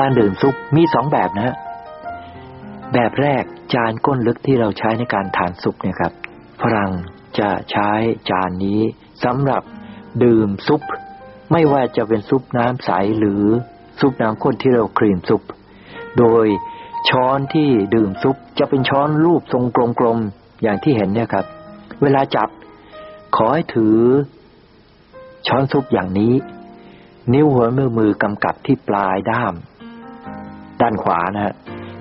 การดื่มซุปมีสองแบบนะฮะแบบแรกจานก้นลึกที่เราใช้ในการทานซุปเนี่ยครับฝรั่งจะใช้จานนี้สำหรับดื่มซุป ไม่ว่าจะเป็นซุปน้ำใสหรือซุปน้ำข้นที่เราครีมซุป โดยช้อนที่ดื่มซุปจะเป็นช้อนรูปทรงกลมๆอย่างที่เห็นเนี่ยครับ เวลาจับขอให้ถือ ช้อนซุปอย่างนี้ นิ้วหัวมือมือกำกับที่ปลายด้าม ด้านขวานะฮะ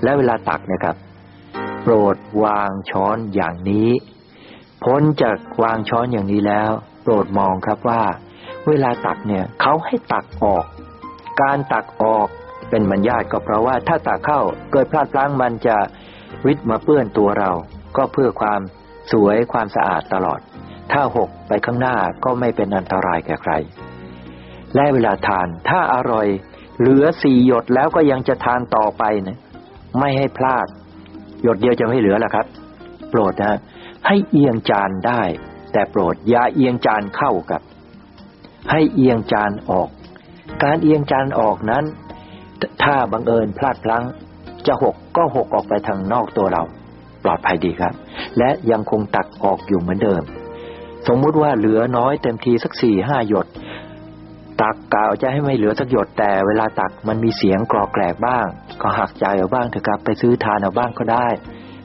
และเวลาตักนะครับ โปรดวางช้อนอย่างนี้ พ้นจากวางช้อนอย่างนี้แล้ว โปรดมองครับว่า เวลาตักเนี่ยเขาให้ตักออก การตักออกเป็นมัญญาตก็เพราะว่าถ้าตักเข้าเกิดพลาดพลั้งมันจะวิทมาเปื้อนตัวเรา ก็เพื่อความสวยความสะอาดตลอด ถ้าหกไปข้างหน้าก็ไม่เป็นอันตรายแก่ใคร และเวลาทานถ้าอร่อย เหลือสี่หยดแล้วก็ยังจะทานต่อไปนะไม่ให้พลาด หยดเดียวจะไม่เหลือแล้วครับ โปรดนะ ให้เอียงจานได้ แต่โปรดอย่าเอียงจานเข้ากับ ให้เอียงจานออก การเอียงจานออกนั้น ถ้าบังเอิญพลาดพลั้ง จะหกก็หกออกไปทางนอกตัวเรา ปลอดภัยดีครับ และยังคงตักออกอยู่เหมือนเดิม สมมุติว่าเหลือน้อยเต็มทีสักสี่ห้าหยด ตักกาวจะให้ไม่เหลือสักหยดแต่เวลาตักมันมีเสียงกรอกแกรกบ้าง ก็หักใจเอาบ้างเถอะครับไปซื้อทานเอาบ้างก็ได้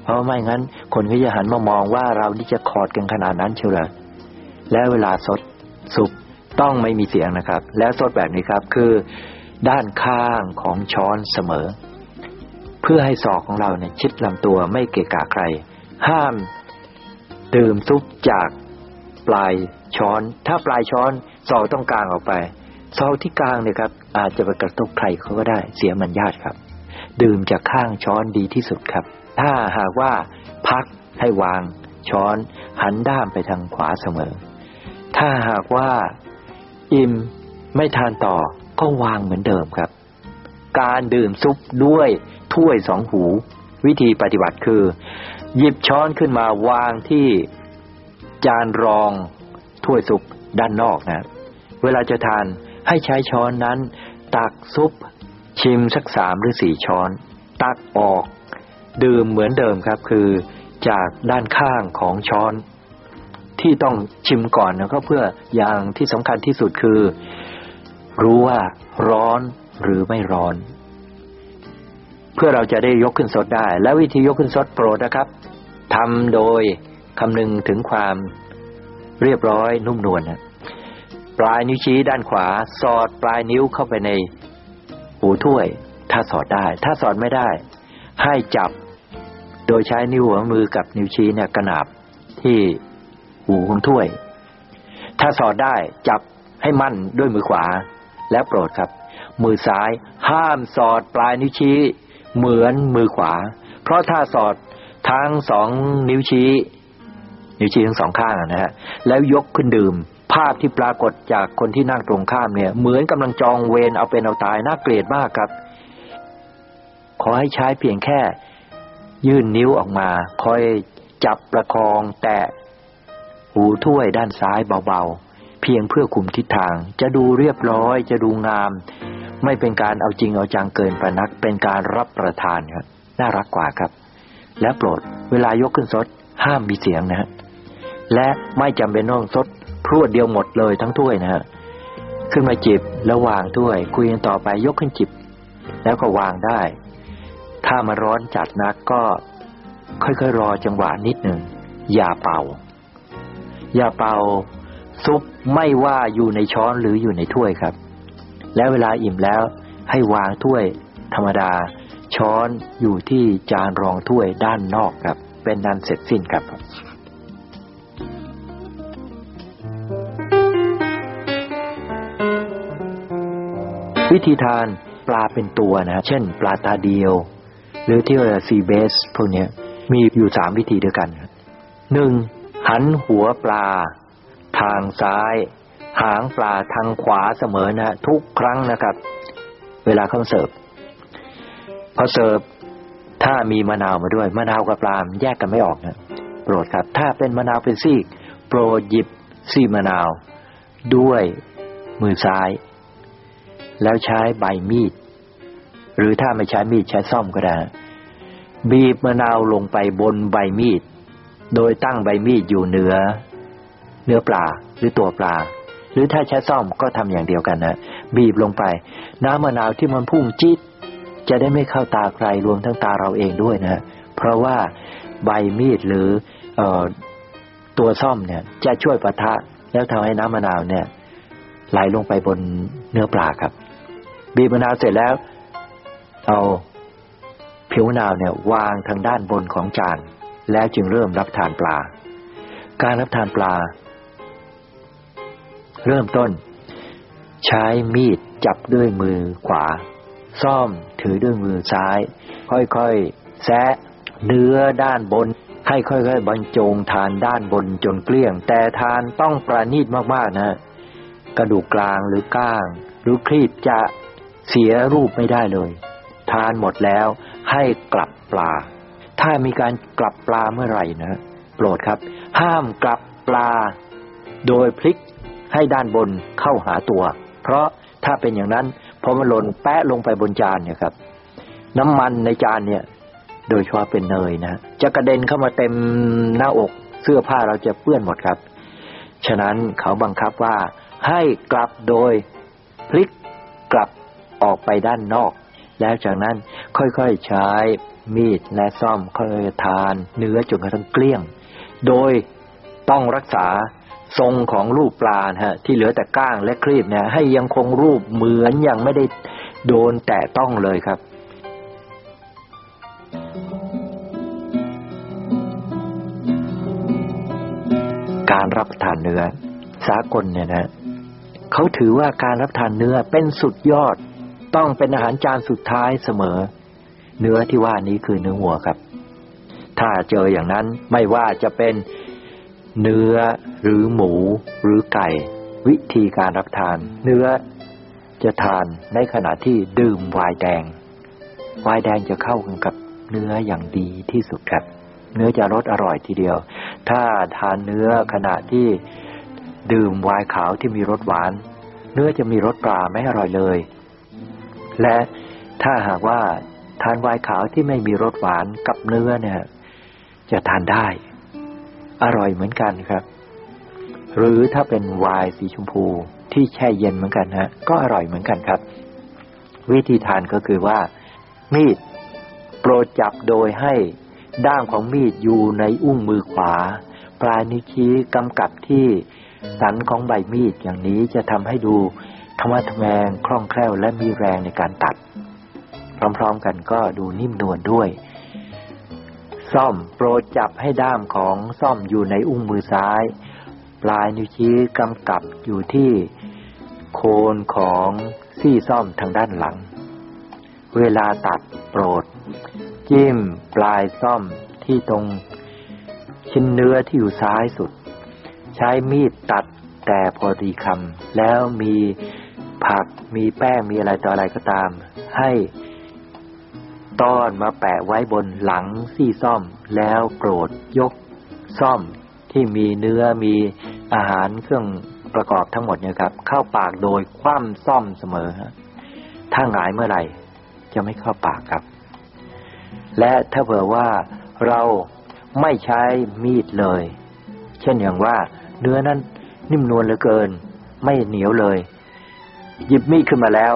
เพราะไม่งั้น คนก็จะหันมามองว่าเรานี่จะขอดกันขนาดนั้นเชียวเลยและเวลาสดสุกต้องไม่มีเสียงนะครับ แล้วสดแบบนี้ครับคือ ด้านข้างของช้อนเสมอ เพื่อให้ศอกของเราเนี่ยชิดลำตัวไม่เกะกะใคร ห้าม ดื่มซุปจากปลายช้อน ถ้าปลายช้อนศอกต้องกลางออกไป ศอกที่กลางเนี่ยครับอาจจะไปกระทบใครเขาก็ได้เสียมันญาติครับ ดื่มจากข้างช้อนดีที่สุดครับ ถ้าหากว่าพักให้วางช้อนหันด้ามไปทางขวาเสมอ ถ้าหากว่าอิ่มไม่ทานต่อก็วางเหมือนเดิมครับ การดื่มซุปด้วยถ้วยสองหู วิธีปฏิบัติคือ หยิบช้อนขึ้นมาวางที่จานรองถ้วยซุปด้านนอกนะ เวลาจะทาน ให้ใช้ช้อนนั้น ตักซุป ชิมสักสามหรือสี่ช้อน ตักออก ดื่มเหมือนเดิมครับ คือจากด้านข้างของช้อน ที่ต้องชิมก่อนนะก็เพื่ออย่างที่สำคัญที่สุดคือ รู้ว่าร้อนหรือไม่ร้อน เพื่อเราจะได้ยกขึ้นสดได้ และวิธียกขึ้นสดโปรดนะครับทำโดยคำนึงถึงความเรียบร้อยนุ่มนวลนะ ปลายนิ้วชี้ด้านขวา สอดปลายนิ้วเข้าไปในหูถ้วย ถ้าสอดได้ ถ้าสอดไม่ได้ ให้จับโดยใช้นิ้วหัวมือกับนิ้วชี้เนี่ยกระนาบที่หูของถ้วย ถ้าสอดได้จับให้มั่นด้วยมือขวา และโปรดครับ มือซ้ายห้ามสอดปลายนิ้วชี้ เหมือนมือขวา เพราะถ้าสอดทั้งสองนิ้วชี้ นิ้วชี้ทั้งสองข้างนะฮะแล้วยกขึ้นดื่ม ภาพที่ปรากฏจากคนที่นั่งตรงข้ามเนี่ย เหมือนกำลังจองเวรเอาเป็นเอาตายน่าเกลียดมากครับ ขอให้ใช้เพียงแค่ ยื่นนิ้วออกมาคอยจับประคองแตะหูถ้วยด้านซ้ายเบาๆ เพียงเพื่อคุมทิศทาง จะดูเรียบร้อย จะดูงาม ไม่เป็นการเอาจริงเอาจังเกินไปนัก เป็นการรับประทานครับน่ารักกว่าครับ และโปรดเวลายกขึ้นซดห้ามมีเสียงนะฮะและไม่จำเป็นต้องซด พรวดเดียวหมดเลยทั้งถ้วยนะฮะขึ้นมาจิบแล้ววางถ้วย คุยกันต่อไปยกขึ้นจิบ แล้วก็วางได้ ถ้ามาร้อนจัดนักก็ค่อยๆรอจังหวะนิดหนึ่งอย่าเป่า อย่าเป่า ซุปไม่ว่าอยู่ในช้อนหรืออยู่ในถ้วยครับ และเวลาอิ่มแล้วให้วางถ้วย ธรรมดา ช้อนอยู่ที่จานรองถ้วยด้านนอกครับ เป็นนันเสร็จสิ้นครับ วิธีทานปลาเป็นตัวนะ เช่น ปลาตาเดียว หรือที่เรียกซีเบสพวกนี้มีอยู่สามวิธีด้วยกันหนึ่งหันหัวปลา ทางซ้าย หางปลาทางขวาเสมอนะทุกครั้งนะครับ เวลาเขาเสิร์ฟพอเสิร์ฟถ้ามีมะนาวมาด้วยมะนาวกับปลาแยกกันไม่ออกนะโปรดครับ ถ้าเป็นมะนาวเป็นซีกโปรดหยิบซีมะนาว ด้วยมือซ้าย แล้วใช้ใบมีด หรือถ้าไม่ใช้มีดใช้ซ่อมก็ได้ บีบมะนาวลงไปบนใบมีด โดยตั้งใบมีดอยู่เหนือ เนื้อปลาหรือตัวปลา หรือถ้าใช้ซ่อมก็ทำอย่างเดียวกันนะบีบลงไป น้ำมะนาวที่มันพุ่งจี๊ดจะได้ไม่เข้าตาใครรวมทั้งตาเราเองด้วยนะเพราะว่าใบมีดหรือออตัวซ่อมเนี่ย จะช่วยปะทะแล้วทำให้น้ำมะนาวเนี่ยไหลลงไปบนเนื้อปลาครับ บีบมะนาวเสร็จแล้ว เอาผิวมะนาวเนี่ยวางทางด้านบนของจาน แล้วจึงเริ่มรับทานปลา การรับทานปลา เริ่มต้น ใช้มีดจับด้วยมือขวา ซ่อมถือด้วยมือซ้าย ค่อยๆแซะเนื้อด้านบนให้ค่อยๆบรรจงทานด้านบนจนเกลี้ยง แต่ทานต้องประณีตมากๆนะ กระดูกกลางหรือก้าง หรือครีบจะ เสียรูปไม่ได้เลย ทานหมดแล้วให้กลับปลา ถ้ามีการกลับปลาเมื่อไหร่นะ โปรดครับ ห้ามกลับปลา โดยพลิกให้ด้านบนเข้าหาตัว เพราะถ้าเป็นอย่างนั้นพอมันหล่นแปะลงไปบนจานเนี่ยครับ น้ำมันในจานเนี่ย โดยเฉพาะเป็นเนยนะจะกระเด็นเข้ามาเต็มหน้าอกเสื้อผ้าเราจะเปื้อนหมดครับ ฉะนั้นเขาบังคับว่าให้กลับโดยพลิกกลับ ออกไปด้านนอก แล้วจากนั้นค่อยๆใช้มีดและซ่อมค่อยทาน เนื้อจนกระทั่งเกลี้ยง โดยต้องรักษาทรงของรูปปลาฮะที่เหลือแต่ก้างและครีบเนี่ยให้ยังคงรูปเหมือนยังไม่ได้โดนแตะต้องเลยครับการรับประทานเนื้อ สากลเนี่ยนะเขาถือว่าการรับทานเนื้อเป็นสุดยอด ต้องเป็นอาหารจานสุดท้ายเสมอ เนื้อที่ว่านี้คือเนื้อวัวครับ ถ้าเจออย่างนั้นไม่ว่าจะเป็นเนื้อหรือหมูหรือไก่ วิธีการรับทาน เนื้อจะทานในขณะที่ดื่มไวน์แดงไวน์แดงจะเข้ากันกับเนื้ออย่างดีที่สุดครับ เนื้อจะรสอร่อยทีเดียว ถ้าทานเนื้อขณะที่ดื่มไวน์ขาวที่มีรสหวาน เนื้อจะมีรสปลาไม่อร่อยเลย และถ้าหากว่าทานไวน์ขาวที่ไม่มีรสหวานกับเนื้อเนี่ย จะทานได้ อร่อยเหมือนกันครับ หรือถ้าเป็นไวน์สีชมพูที่แช่เย็นเหมือนกันฮะก็อร่อยเหมือนกันครับ วิธีทานก็คือว่า มีดโปรดจับโดยให้ด้ามของมีดอยู่ในอุ้งมือขวา ปลายนิ้วชี้กำกับที่สันของใบมีดอย่างนี้จะทำให้ดู ธรรมะทแมงคล่องแคล่วและมีแรงในการตัด พร้อมๆกันก็ดูนิ่มนวลด้วย ซ่อมโปรดจับให้ด้ามของซ่อมอยู่ในอุ้งมือซ้าย ปลายนิ้วชี้กำกับอยู่ที่โคนของซี่ซ่อมทางด้านหลัง เวลาตัดโปรด จิ้มปลายซ่อมที่ตรงชิ้นเนื้อที่อยู่ซ้ายสุด ใช้มีดตัดแต่พอดีคำแล้วมี ผัก มีแป้งมีอะไรต่ออะไรก็ตาม ให้ต้อนมาแปะไว้บนหลังซี่ซ่อมแล้วโกรธยกซ่อมที่มีเนื้อมีอาหารเครื่องประกอบทั้งหมดเนี่ยครับ เข้าปากโดยคว่ำซ่อมเสมอถ้าหงายเมื่อไหร่ จะไม่เข้าปากครับ และถ้าเผื่อว่าเราไม่ใช้มีดเลย เช่นอย่างว่า เนื้อนั้นนิ่มนวลเหลือเกิน ไม่เหนียวเลย หยิบมีดขึ้นมาแล้ว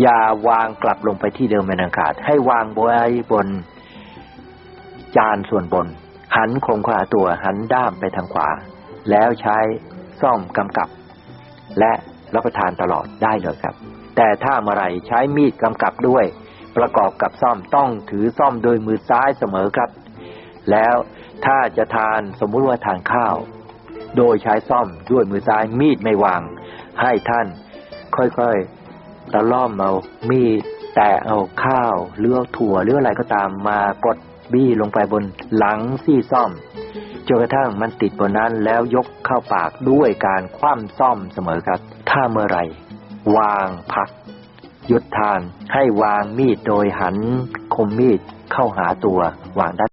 อย่าวางกลับลงไปที่เดิมเป็นอันขาดให้วางไว้บน จานส่วนบน หันโครงขวาตัวหันด้ามไปทางขวา แล้วใช้ซ่อมกำกับ และรับประทานตลอดได้เลยครับ แต่ถ้าเมื่อไรใช้มีดกำกับด้วย ประกอบกับซ่อมต้องถือซ่อมโดยมือซ้ายเสมอครับ แล้วถ้าจะทานสมมุติว่าทานข้าว โดยใช้ซ่อมด้วยมือซ้ายมีดไม่วาง ให้ท่าน ค่อยๆตะล่อมเอามีดแตะเอาข้าวหรือเอาถั่วหรืออะไรก็ตามมากดบี้ลงไปบนหลังซี่ซ่อมจนกระทั่งมันติดบนนั้นแล้วยกเข้าปากด้วยการคว่ำซ่อมเสมอครับ ถ้าเมื่อไหร่วางพัก หยุดทานให้วางมีดโดยหันคมมีดเข้าหาตัววางด้าน